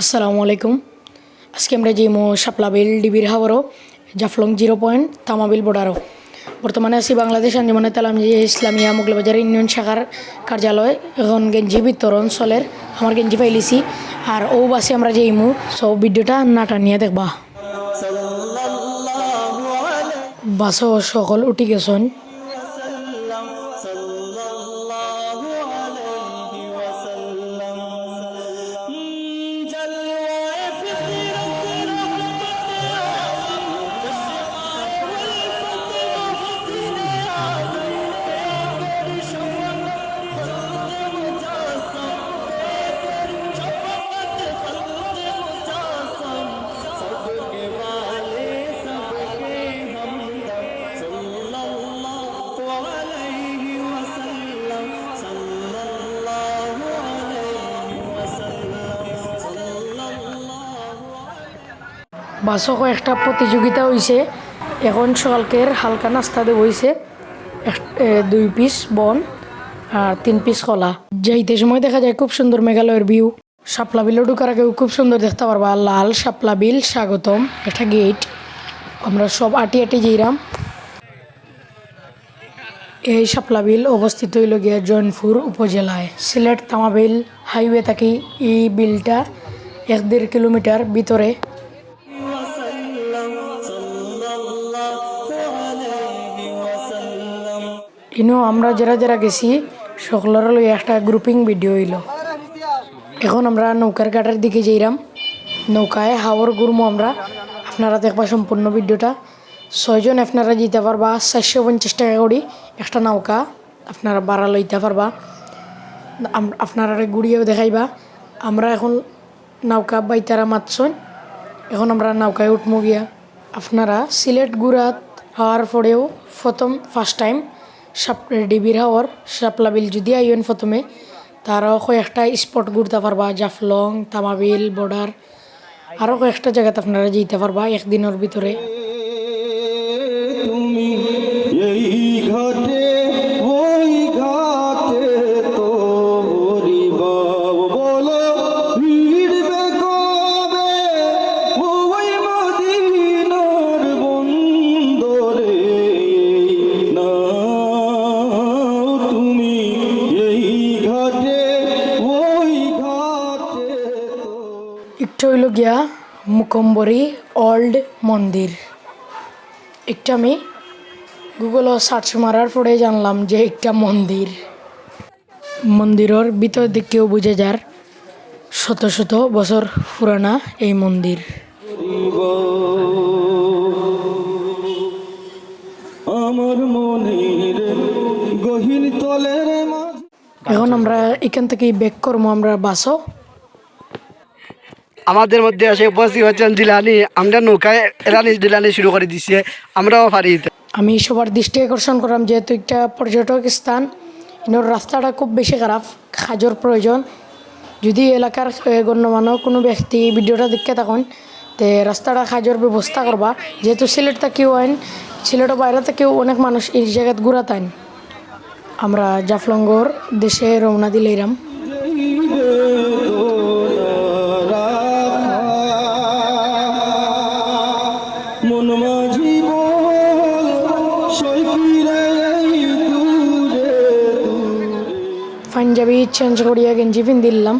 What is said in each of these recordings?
আসসালামু আলাইকুম। আজকে আমরা যে মো শাপলাবিল ডিবির হাওয়ারও জাফলং জিরো পয়েন্ট তামাবিল বর্ডারও। বর্তমানে আছি বাংলাদেশ আঞ্জমানে তালাম যে ইসলামিয়া মোগলবাজার ইউনিয়ন শাখার কার্যালয়। এখন গেঞ্জি বিতরণ চলের। আমার গেঞ্জি পাইলিছি। আর ও বাসে আমরা যে ইমু সব ভিডিওটা নাটা নিয়ে দেখবা। বাসও সকল উঠি গেছন। বাসও একটা প্রতিযোগিতা হয়েছে এখন সকালকের হালকা নাস্তা দেব হয়েছে দুই পিস বন আর তিন পিস কলা। যাইতে সময় দেখা যায় খুব সুন্দর মেঘালয়ের ভিউ। শাপলা বিলও ঢুকার আগেও খুব সুন্দর দেখতে পারবা। লাল শাপলা বিল, স্বাগতম। একটা গেট। আমরা সব আটি আটি যাইরাম। এই শাপলা বিল অবস্থিত হইল গিয়া জয়নপুর উপজেলায়। সিলেট তামাবিল হাইওয়ে থাকি এই বিলটা এক দেড় কিলোমিটার ভিতরে। ইনো আমরা যারা যারা গেছি, সকলের লই একটা গ্রুপিং ভিডিও হইল। এখন আমরা নৌকার কাটার দিকে যাইরাম। নৌকায় হাওয়ার ঘুরমো আমরা। আপনারা দেখবা সম্পূর্ণ ভিডিওটা। ছয়জন আপনারা যেতে পারবা, চারশো পঞ্চাশ টাকা করি একটা নৌকা আপনারা ভাড়া লইতে পারবা। আপনারা ঘুরিয়েও দেখাইবা। আমরা এখন নৌকা বাইতারা মাতছন এখন আমরা নৌকায় উঠমো গিয়া। আপনারা সিলেট গুড়াত হওয়ার পরেও প্রথম ফার্স্ট টাইম ডিবির হাওয়ার শাপলা বিল যদি আইন প্রথমে, তারও কয়েকটা স্পট ঘুরতে পারবা, জাফলং, তামাবিল, বর্ডার। আরও কয়েকটা জায়গাতে আপনারা যেতে পারবা একদিনের ভিতরে। হইল গিয়া মুকম্বরি ওল্ড মন্দির। একটা আমি গুগলও সার্চ মারার পরে জানলাম যে একটা মন্দির। মন্দিরের ভিতর দিকেও বুঝে যার শত শত বছর পুরানা এই মন্দির। আমার মনের গহীন তলের এখন আমরা এখান থেকে ব্যাক করব আমরা বাসও আমাদের মধ্যে আসে উপস্থিত হচ্ছেন জিলানি। আমরা নৌকায় এলানি জিলানি শুরু করে দিছে। আমরাও পারি। আমি সবার দৃষ্টি আকর্ষণ করলাম, যেহেতু একটা পর্যটক স্থান। এর রাস্তাটা খুব বেশি খারাপ সাজর প্রয়োজন। যদি এলাকার গণ্যমান্য কোনো ব্যক্তি ভিডিওটা দেখতে থাকুন, তে রাস্তাটা সাজর ব্যবস্থা করবা। যেহেতু সিলেট থেকেও আইন, সিলেটের বাইরে থেকেও অনেক মানুষ এই জায়গাত ঘুরাতাইন আমরা জাফলঙ্গর দেশে রওনা দিলাম। পাঞ্জাবি চেঞ্জ করিয়া গেঞ্জি পিন দিলাম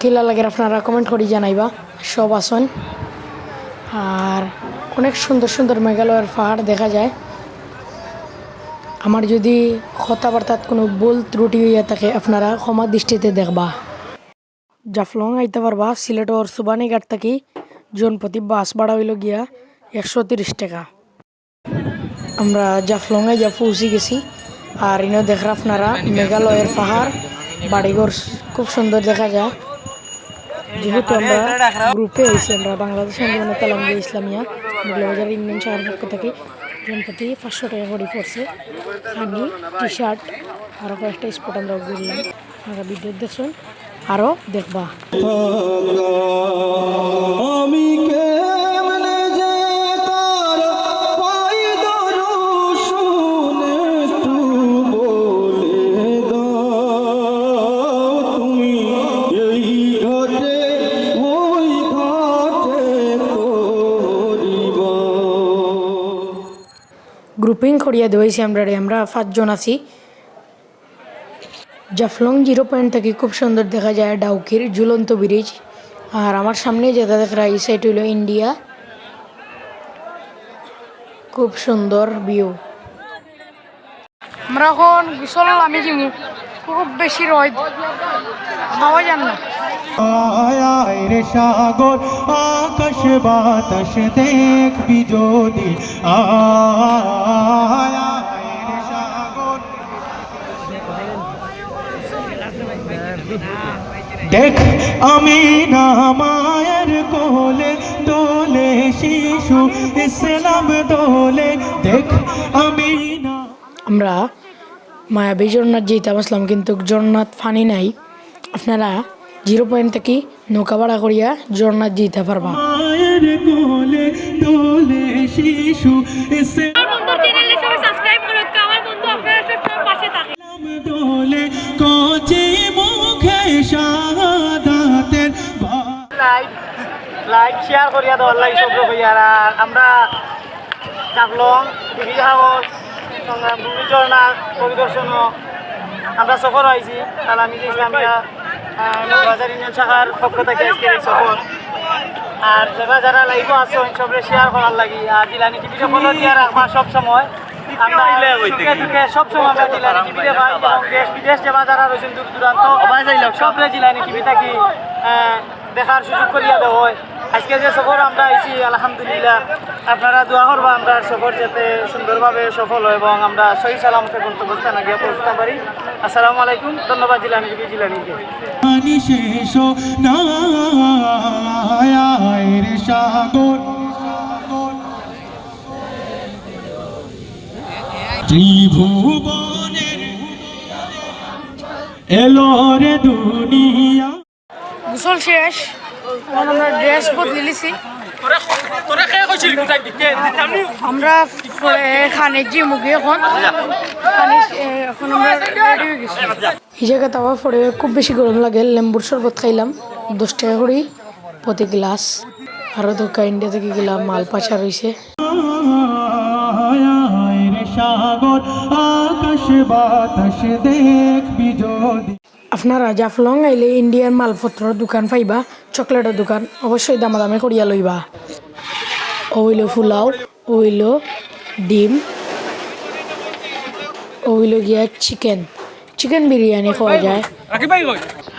কিলা লাগে আপনারা কমেন্ট করি জানাইবা সব আসন আর অনেক সুন্দর সুন্দর মেঘালয়ের পাহাড় দেখা যায় আমার যদি কথাবার্তাত কোনো ভুল ত্রুটি হইয়া থাকে আপনারা ক্ষমা দৃষ্টিতে দেখবা জাফলং আইতে পারবা সিলেটর সুবানি ঘাট থাকি জনপ্রতি বাস ভাড়া হইল গিয়া একশো তিরিশ টাকা আমরা জাফলংয়ে যা পৌঁছে গেছি আর ইনো দেখা আপনারা, মেঘালয়ের পাহাড়, বাড়িঘর খুব সুন্দর দেখা যায়। যেহেতু আমরা গ্রুপে আইছি আমরা বাংলাদেশ আন্দোলনে তালামগি ইসলামিয়া মোগলবাজার ইউনিয়ন শহর পক্ষ থেকে। জনপ্রতি পাঁচশো টাকা করে পড়ছে। খানি টি শার্ট আরও কয়েকটা স্পট আমরা ঘুরলাম আমরা ভিডিও দেখছেন আরও দেখবা। গ্রুপিং করিয়া দেওয়াইছি আমরা রে। আমরা পাঁচজন আছি। জাফলং জিরো পয়েন্ট থেকে খুব সুন্দর দেখা যায় ডাউকির ঝুলন্ত ব্রিজ। আর আমার সামনে যেটা দেখা এই সাইড হইল ইন্ডিয়া। খুব সুন্দর ভিউ আমরা এখন গোসল আমি খুব বেশি খাওয়া যান না। আয় রে সাগর, আকাশ বাতাস দেখবি যদি। আয় সাগর। দেখ, আমি না মায়ের কোলে দোলে শিশু, ইসলাম দোলে। দেখ, আমি না আমরা মায়াবী জগন্নাথ যেতাম আসলাম, কিন্তু জগন্নাথ ফানি নাই। আপনারা জিরো পয়েন্ট থেকে নৌকা ভাড়া করিয়া জগন্নাথ যেতে পারবা। মায়ের কোলে দোলে শিশু ইসলাম বন্ধুর চ্যানেলে সবাই সাবস্ক্রাইব করুন তো আমার বন্ধু আপনারা সব সময় পাশে থাকে। দোলে কচি মুখে শাহাদাতের বা লাইক লাইক শেয়ার করিয়া দেওয়ার লাগে সব আর আমরা চাকলং দিঘি হাওস ভূমিচরণা পরিদর্শনও আমরা সফর হয়েছি। তাহলে আমি ইসলামিয়া বাজার ইউনিয়ন শাখার পক্ষ থেকে আজকে এই সফর। আর যারা যারা লাইভ আছে সবরে শেয়ার করার লাগি। আর জিলানি টিভিতে ফলো দিয়ে রাখবা সব সময়। সব সময় আমরা জিলানি টিভিতে পাই দেশ বিদেশ যাবা যারা রয়েছেন দূর দূরান্ত সবরে জিলানি টিভি থাকি। দেখার সুযোগ করিয়া দেওয়া হয়। আজকে যে সফর আমরা আইছি, আলহামদুলিল্লাহ, আপনারা দোয়া করবা আমরা সফর যাতে সুন্দরভাবে সফল হয় এবং আমরা সহি সালামতে গন্তব্যস্থানে গিয়ে পৌঁছতে পারি। আসসালামু আলাইকুম, ধন্যবাদ জিলানি জিলানিকে। ত্রিভুবনের এলো রে দুনিয়া। গোসল শেষ। এখন আমরা ড্রেস বদলে লিছি আমরা খানে মুখে এখন। খানে এ, এখন আমরা রেডি হয়ে গেছি। এই জায়গাতে পরে খুব বেশি গরম লাগে। লেম্বুর শরবত খাইলাম। দশ টাকা করে। প্রতি গ্লাস। আরও দোকা ইন্ডিয়া থেকে গেলাম মাল পাচা রয়েছে সাগর আকাশ বাতাস দেখবি আপনারা জাফলং আইলে ইন্ডিয়ান মালপত্র দোকান পাইবা চকলেটের দোকান। অবশ্যই দামাদামি করিয়া লইবা। ওইল ফুলাও ওইল ডিম ওইল গিয়া চিকেন চিকেন বিরিয়ানি খাওয়া যায়।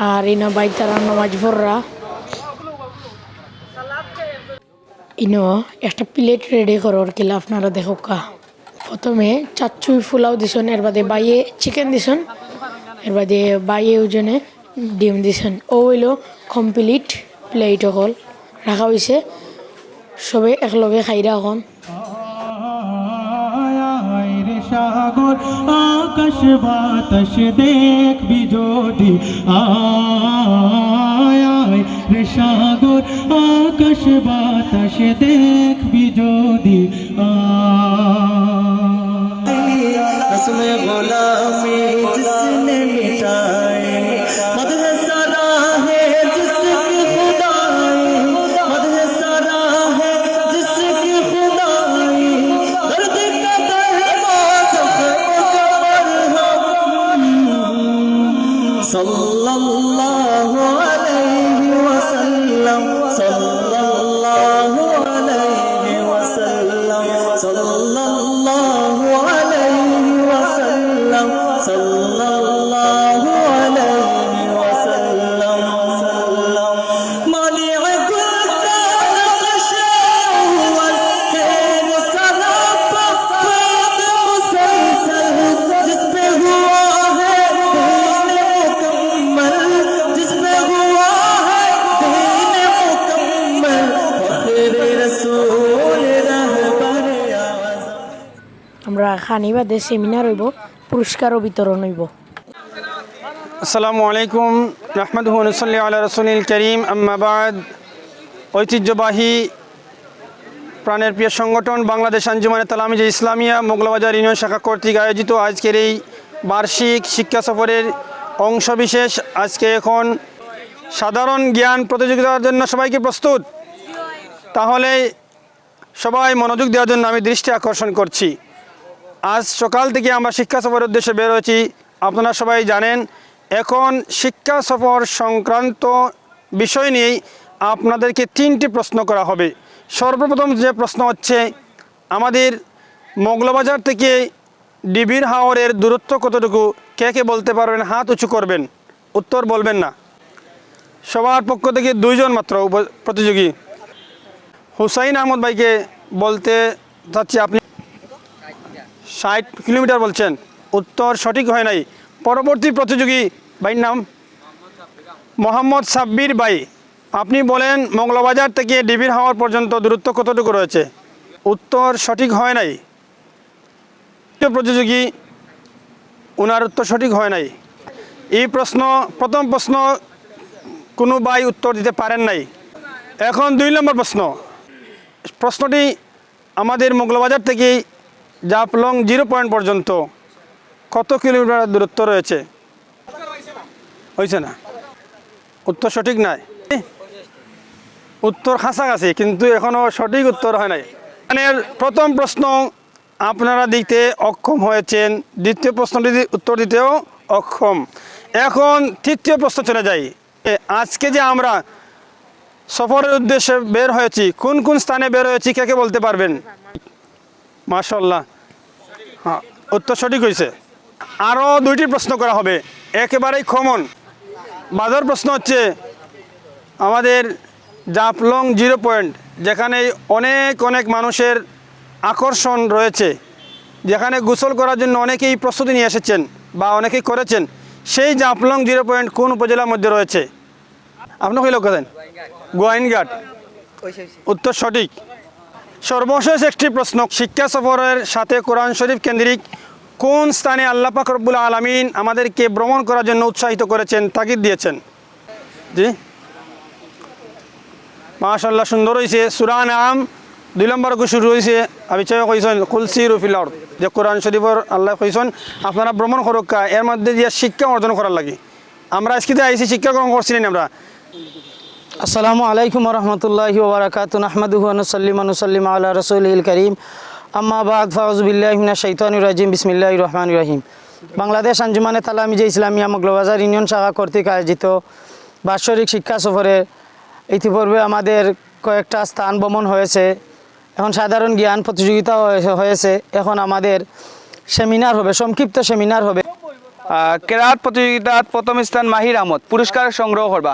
আর ইনো বাই তারা নমাজ ভররা ইনো একটা প্লেট রেডি করর কিলা আপনারা দেখো কা প্রথমে চাচ্চুই ফুলাও দিছন এর বাদে বাইয়ে চিকেন দিছন এর বাদে বাই ওজনে ডিম দিছেন। ও হইল কমপ্লিট প্লেট হল রাখা হয়েছে সবে একলগে খাইরা এখন সাগর, আকাশ বাতাস দেখবি যদি আয় রে সাগর, আকাশ বাতাস দেখবি যদি আ আমরা খানি সেমিনার হইব, পুরস্কারও বিতরণ হইব। আসসালামু আলাইকুম রহমদুহ নসল্লি আল্লাহ রসুলিল করিম আম্মাবাদ ঐতিহ্যবাহী প্রাণের প্রিয় সংগঠন বাংলাদেশ আঞ্জুমানে তালামিজে ইসলামিয়া মোগলাবাজার ইউনিয়ন শাখা কর্তৃক আয়োজিত আজকের এই বার্ষিক শিক্ষা সফরের অংশবিশেষ। আজকে এখন সাধারণ জ্ঞান প্রতিযোগিতার জন্য সবাইকে প্রস্তুত। তাহলে সবাই মনোযোগ দেওয়ার জন্য আমি দৃষ্টি আকর্ষণ করছি। আজ সকাল থেকে আমরা শিক্ষা সফরের উদ্দেশ্যে বের হয়েছি। আপনারা সবাই জানেন, এখন শিক্ষা সফর সংক্রান্ত বিষয় নিয়েই আপনাদেরকে তিনটি প্রশ্ন করা হবে। সর্বপ্রথম যে প্রশ্ন হচ্ছে, আমাদের মোগলবাজার থেকে ডিবির হাওরের দূরত্ব কতটুকু? কে কে বলতে পারবেন? হাত উঁচু করবেন। উত্তর বলবেন না। সবার পক্ষ থেকে দুইজন মাত্র প্রতিযোগী। হুসাইন আহমদ ভাইকে বলতে চাচ্ছি আপনি ষাট কিলোমিটার বলছেন। উত্তর সঠিক হয় নাই। পরবর্তী প্রতিযোগী, ভাইয়ের নাম? মোহাম্মদ সাব্বির ভাই। আপনি বলেন মঙ্গলবাজার থেকে ডিবির হাওয়ার পর্যন্ত দূরত্ব কতটুকু রয়েছে? উত্তর সঠিক হয় নাই। প্রতিযোগী ওনার উত্তর সঠিক হয় নাই। এই প্রশ্ন, প্রথম প্রশ্ন, কোনো ভাই উত্তর দিতে পারেন নাই। এখন দুই নম্বর প্রশ্ন। প্রশ্নটি আমাদের মোগলবাজার থেকে জাপলং জিরো পয়েন্ট পর্যন্ত। কত কিলোমিটার দূরত্ব রয়েছে? হয়েছে না। উত্তর সঠিক নাই। উত্তর কাছাকাছি, কিন্তু এখনও সঠিক উত্তর হয় নাই। মানে প্রথম প্রশ্ন আপনারা দিতে অক্ষম হয়েছেন। দ্বিতীয় প্রশ্নটি উত্তর দিতেও অক্ষম। এখন তৃতীয় প্রশ্ন চলে যাই। আজকে যে আমরা সফরের উদ্দেশ্যে বের হয়েছি, কোন কোন স্থানে বের হয়েছি, কে কে বলতে পারবেন? মাশাল্লাহ হ্যাঁ উত্তর সঠিক হয়েছে আরও দুইটি প্রশ্ন করা হবে। একেবারেই কমন বাজার প্রশ্ন হচ্ছে, আমাদের জাফলং জিরো পয়েন্ট যেখানে অনেক অনেক মানুষের আকর্ষণ রয়েছে, যেখানে গোসল করার জন্য অনেকেই প্রস্তুতি নিয়ে এসেছেন বা অনেকেই করেছেন, সেই জাফলং জিরো পয়েন্ট কোন উপজেলার মধ্যে রয়েছে? আপনি কইল কোথায় গোয়াইনঘাট। উত্তর সঠিক। সর্বশেষ একটি প্রশ্ন, শিক্ষা সফরের সাথে কোরআন শরীফ কেন্দ্রিক কোন স্থানে আল্লাহ পাক রব্বুল আলমিন আমাদেরকে ভ্রমণ করার জন্য উৎসাহিত করেছেন, তাগিদ দিয়েছেন? জি? মাশাল্লাহ সুন্দর হয়েছে সুরান আম দুই নম্বর শুরু হয়েছে আমি চাই কইসন কুলসি রুফিলর যে কোরআন শরীফর আল্লাহ কইসন আপনারা ভ্রমণ করুকা এর মধ্যে দিয়ে শিক্ষা অর্জন করার লাগে। আমরা আজকে আইসি শিক্ষা গ্রহণ করছিলেন আমরা। আসসালামু আলাইকুম রহমতুল্লাহি ওবরাকাত নাহমাদুহু আনুসাল্লিম আনুসাল্লিম আল্লাহ রসুল করিম। আম্মা বাদ ফাউজবিল্লাহমিনা শৈতানুর রাজিম বিসমিল্লাহ রহমান রহিম। বাংলাদেশ আঞ্জুমানে তালামিজে ইসলামিয়া মগলবাজার ইউনিয়ন শাখা কর্তৃক আয়োজিত বাৎসরিক শিক্ষা সফরে ইতিপূর্বে আমাদের কয়েকটা স্থান ভ্রমণ হয়েছে। এখন সাধারণ জ্ঞান প্রতিযোগিতা হয়েছে। এখন আমাদের সেমিনার হবে, সংক্ষিপ্ত সেমিনার হবে। কেরাত প্রতিযোগিতাত প্রথম স্থান মাহির আহমদ, পুরস্কার সংগ্রহ করবা।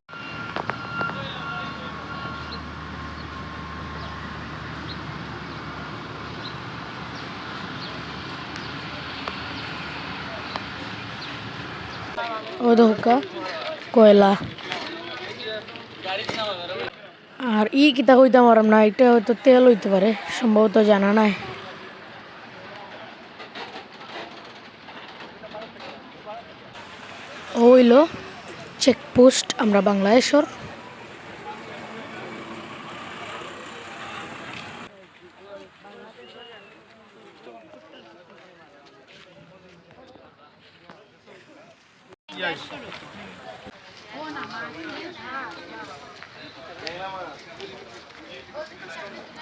ধোকা কয়লা। আর ই কিতা হইতাম আরাম না, এটা হয়তো তেল হইতে পারে, সম্ভবত জানা নাই। হইল চেকপোস্ট আমরা বাংলাদেশর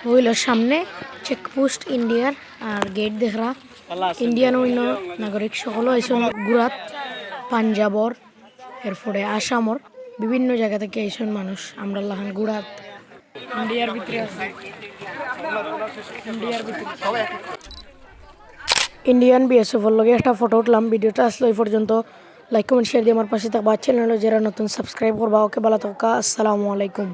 হইল সামনে চেকপোস্ট ইন্ডিয়ার আর গেট দেখরা। ইন্ডিয়ান অন্য নাগরিক সকল আইসন গুরাত পাঞ্জাবর এরপরে আসামর বিভিন্ন জায়গা থেকে আইসন মানুষ। আমরা লাহান গুরাত ইন্ডিয়ার ভিতরে আছে। ইন্ডিয়ার ভিতরে। ইন্ডিয়ান বিএসএফর লগে একটা ফটো উঠলাম ভিডিওটা আসলো এই পর্যন্ত। লাইক কমেন্ট শেয়ার দিয়ে আমার পাশে থাকবা। চ্যানেলে যারা নতুন সাবস্ক্রাইব করবা। ওকে ভালো থাকা আসসালামু আলাইকুম।